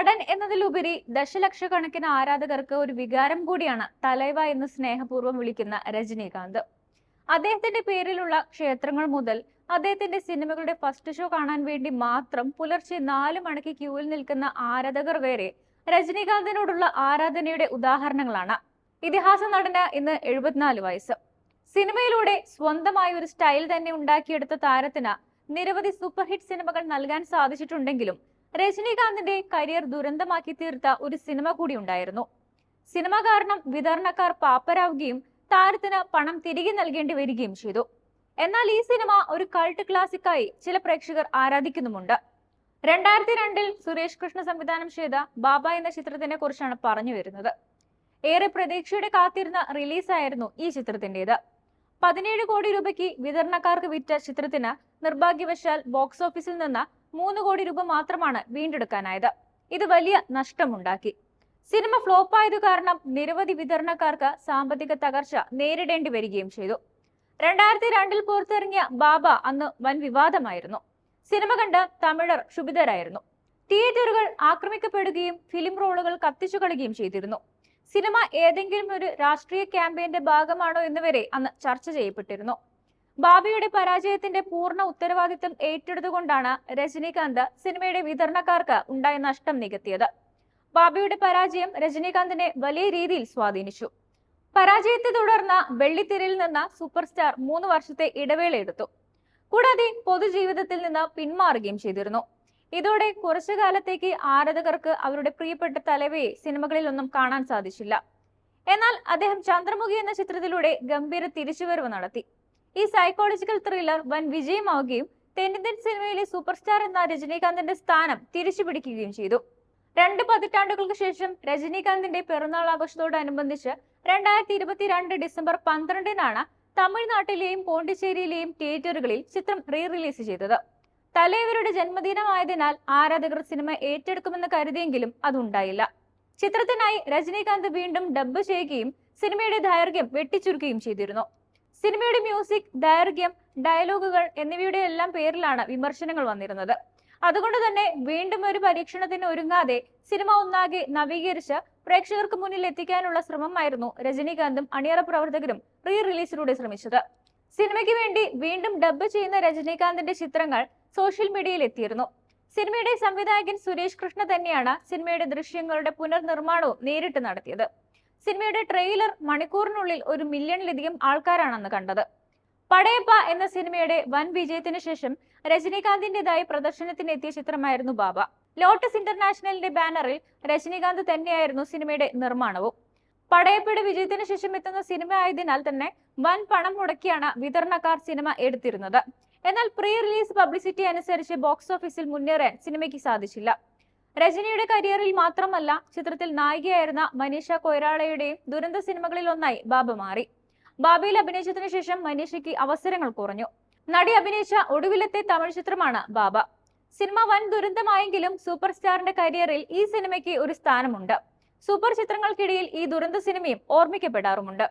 നടൻ എന്നതിലുപരി ദശലക്ഷക്കണക്കിന് ആരാധകർക്ക് ഒരു വികാരം കൂടിയാണ് തലൈവ എന്ന് സ്നേഹപൂർവം വിളിക്കുന്ന രജനീകാന്ത്. അദ്ദേഹത്തിന്റെ പേരിലുള്ള ക്ഷേത്രങ്ങൾ മുതൽ അദ്ദേഹത്തിന്റെ സിനിമകളുടെ ഫസ്റ്റ് ഷോ കാണാൻ വേണ്ടി മാത്രം പുലർച്ചെ നാല് മണിക്ക് ക്യൂവിൽ നിൽക്കുന്ന ആരാധകർ വരെ രജനീകാന്തിനോടുള്ള ആരാധനയുടെ ഉദാഹരണങ്ങളാണ്. ഇതിഹാസ നടന് ഇന്ന് എഴുപത്തിനാല് വയസ്സ്. സിനിമയിലൂടെ സ്വന്തമായ ഒരു സ്റ്റൈൽ തന്നെ ഉണ്ടാക്കിയെടുത്ത താരത്തിന് നിരവധി സൂപ്പർ ഹിറ്റ് സിനിമകൾ നൽകാൻ സാധിച്ചിട്ടുണ്ടെങ്കിലും രജനീകാന്തിന്റെ കരിയർ ദുരന്തമാക്കി തീർത്ത ഒരു സിനിമ കൂടി ഉണ്ടായിരുന്നു. സിനിമ കാരണം വിതരണക്കാർ പാപ്പരാവുകയും താരത്തിന് പണം തിരികെ നൽകേണ്ടി വരികയും ചെയ്തു. എന്നാൽ ഈ സിനിമ ഒരു കൾട്ട് ക്ലാസിക്കായി ചില പ്രേക്ഷകർ ആരാധിക്കുന്നുമുണ്ട്. രണ്ടായിരത്തി രണ്ടിൽ സുരേഷ് കൃഷ്ണ സംവിധാനം ചെയ്ത ബാബ എന്ന ചിത്രത്തിനെ കുറിച്ചാണ് പറഞ്ഞു വരുന്നത്. ഏറെ പ്രതീക്ഷയുടെ കാത്തിരുന്ന റിലീസായിരുന്നു ഈ ചിത്രത്തിന്റേത്. പതിനേഴ് കോടി രൂപയ്ക്ക് വിതരണക്കാർക്ക് വിറ്റ ചിത്രത്തിന് നിർഭാഗ്യവശാൽ ബോക്സ് ഓഫീസിൽ നിന്ന് മൂന്ന് കോടി രൂപ മാത്രമാണ് വീണ്ടെടുക്കാനായത്. ഇത് വലിയ നഷ്ടമുണ്ടാക്കി. സിനിമ ഫ്ലോപ്പായത് കാരണം നിരവധി വിതരണക്കാർക്ക് സാമ്പത്തിക തകർച്ച നേരിടേണ്ടി വരികയും ചെയ്തു. രണ്ടായിരത്തി രണ്ടിൽ പുറത്തിറങ്ങിയ ബാബ അന്ന് വൻ വിവാദമായിരുന്നു. സിനിമ കണ്ട് തമിഴർ ക്ഷുഭിതരായിരുന്നു. തിയേറ്ററുകൾ ആക്രമിക്കപ്പെടുകയും ഫിലിം റോളുകൾ കത്തിച്ചു കളയുകയും ചെയ്തിരുന്നു. സിനിമ ഏതെങ്കിലും ഒരു രാഷ്ട്രീയ ക്യാമ്പയിന്റെ ഭാഗമാണോ എന്ന് വരെ അന്ന് ചർച്ച ചെയ്യപ്പെട്ടിരുന്നു. ബാബിയുടെ പരാജയത്തിന്റെ പൂർണ ഉത്തരവാദിത്തം ഏറ്റെടുത്തുകൊണ്ടാണ് രജനീകാന്ത് സിനിമയുടെ വിതരണക്കാർക്ക് ഉണ്ടായ നഷ്ടം നികത്തിയത്. ബാബിയുടെ പരാജയം രജനീകാന്തിനെ വലിയ രീതിയിൽ സ്വാധീനിച്ചു. പരാജയത്തെ തുടർന്ന് വെള്ളിത്തിരയിൽ നിന്ന് സൂപ്പർ സ്റ്റാർ മൂന്ന് വർഷത്തെ ഇടവേള എടുത്തു. കൂടാതെ പൊതുജീവിതത്തിൽ നിന്ന് പിന്മാറുകയും ചെയ്തിരുന്നു. ഇതോടെ കുറച്ചു കാലത്തേക്ക് ആരാധകർക്ക് അവരുടെ പ്രിയപ്പെട്ട തലവയെ സിനിമകളിലൊന്നും കാണാൻ സാധിച്ചില്ല. എന്നാൽ അദ്ദേഹം ചന്ദ്രമുഖി എന്ന ചിത്രത്തിലൂടെ ഗംഭീര തിരിച്ചുവരവ് നടത്തി. ഈ സൈക്കോളജിക്കൽ ത്രില്ലർ വൻ വിജയമാവുകയും തെന്നിന്ത്യൻ സിനിമയിലെ സൂപ്പർ സ്റ്റാർ എന്ന രജനീകാന്തിന്റെ സ്ഥാനം തിരിച്ചുപിടിക്കുകയും ചെയ്തു. രണ്ട് പതിറ്റാണ്ടുകൾക്ക് ശേഷം രജനീകാന്തിന്റെ പിറന്നാൾ ആഘോഷത്തോടനുബന്ധിച്ച് രണ്ടായിരത്തി ഇരുപത്തിരണ്ട് ഡിസംബർ പന്ത്രണ്ടിനാണ് തമിഴ്നാട്ടിലെയും പോണ്ടിച്ചേരിയിലെയും തിയേറ്ററുകളിൽ ചിത്രം റീ റിലീസ് ചെയ്തത്. തലൈവരുടെ ജന്മദിനമായതിനാൽ ആരാധകർ സിനിമ ഏറ്റെടുക്കുമെന്ന് കരുതിയെങ്കിലും അതുണ്ടായില്ല. ചിത്രത്തിനായി രജനീകാന്ത് വീണ്ടും ഡബ്ബ് ചെയ്യുകയും സിനിമയുടെ ദൈർഘ്യം വെട്ടിച്ചുരുക്കുകയും ചെയ്തിരുന്നു. സിനിമയുടെ മ്യൂസിക് ദൈർഘ്യം ഡയലോഗുകൾ എന്നിവയുടെ എല്ലാം പേരിലാണ് വിമർശനങ്ങൾ വന്നിരുന്നത്. അതുകൊണ്ട് തന്നെ വീണ്ടും ഒരു പരീക്ഷണത്തിന് ഒരുങ്ങാതെ സിനിമ ഒന്നാകെ നവീകരിച്ച് പ്രേക്ഷകർക്ക് മുന്നിൽ എത്തിക്കാനുള്ള ശ്രമമായിരുന്നു രജനീകാന്തും അണിയറ പ്രവർത്തകരും റീ റിലീസിലൂടെ ശ്രമിച്ചത്. സിനിമയ്ക്ക് വേണ്ടി വീണ്ടും ഡബ്ബ് ചെയ്യുന്ന രജനീകാന്തിന്റെ ചിത്രങ്ങൾ സോഷ്യൽ മീഡിയയിൽ എത്തിയിരുന്നു സിനിമയുടെ സംവിധായകൻ സുരേഷ് കൃഷ്ണ തന്നെയാണ് സിനിമയുടെ ദൃശ്യങ്ങളുടെ പുനർനിർമ്മാണവും നേരിട്ട് നടത്തിയത്. സിനിമയുടെ ട്രെയിലർ മണിക്കൂറിനുള്ളിൽ ഒരു മില്യണിലധികം ആൾക്കാരാണെന്ന് കണ്ടത്. പടയപ്പ എന്ന സിനിമയുടെ വൻ വിജയത്തിന് ശേഷം രജനീകാന്തിന്റേതായി പ്രദർശനത്തിന് എത്തിയ ചിത്രമായിരുന്നു ബാബ. ലോട്ടസ് ഇന്റർനാഷണലിന്റെ ബാനറിൽ രജനീകാന്ത് തന്നെയായിരുന്നു സിനിമയുടെ നിർമ്മാണവും. പടയപ്പയുടെ വിജയത്തിന് ശേഷം എത്തുന്ന സിനിമ ആയതിനാൽ തന്നെ വൻ പണം മുടക്കിയാണ് വിതരണക്കാർ സിനിമ എടുത്തിരുന്നത്. എന്നാൽ പ്രീ റിലീസ് പബ്ലിസിറ്റി അനുസരിച്ച് ബോക്സ് ഓഫീസിൽ മുന്നേറാൻ സിനിമയ്ക്ക് സാധിച്ചില്ല. രജനിയുടെ കരിയറിൽ മാത്രമല്ല ചിത്രത്തിൽ നായികയായിരുന്ന മനീഷ കൊയ്രാളയുടെയും ദുരന്ത സിനിമകളിൽ ഒന്നായി ബാബ മാറി. ബാബയിൽ അഭിനയിച്ചതിനു ശേഷം മനീഷയ്ക്ക് അവസരങ്ങൾ കുറഞ്ഞു. നടി അഭിനയിച്ച ഒടുവിലത്തെ തമിഴ് ചിത്രമാണ് ബാബ. സിനിമ വൻ ദുരന്തമായെങ്കിലും സൂപ്പർ സ്റ്റാറിന്റെ കരിയറിൽ ഈ സിനിമയ്ക്ക് ഒരു സ്ഥാനമുണ്ട്. സൂപ്പർ ചിത്രങ്ങൾക്കിടയിൽ ഈ ദുരന്ത സിനിമയും ഓർമ്മിക്കപ്പെടാറുമുണ്ട്.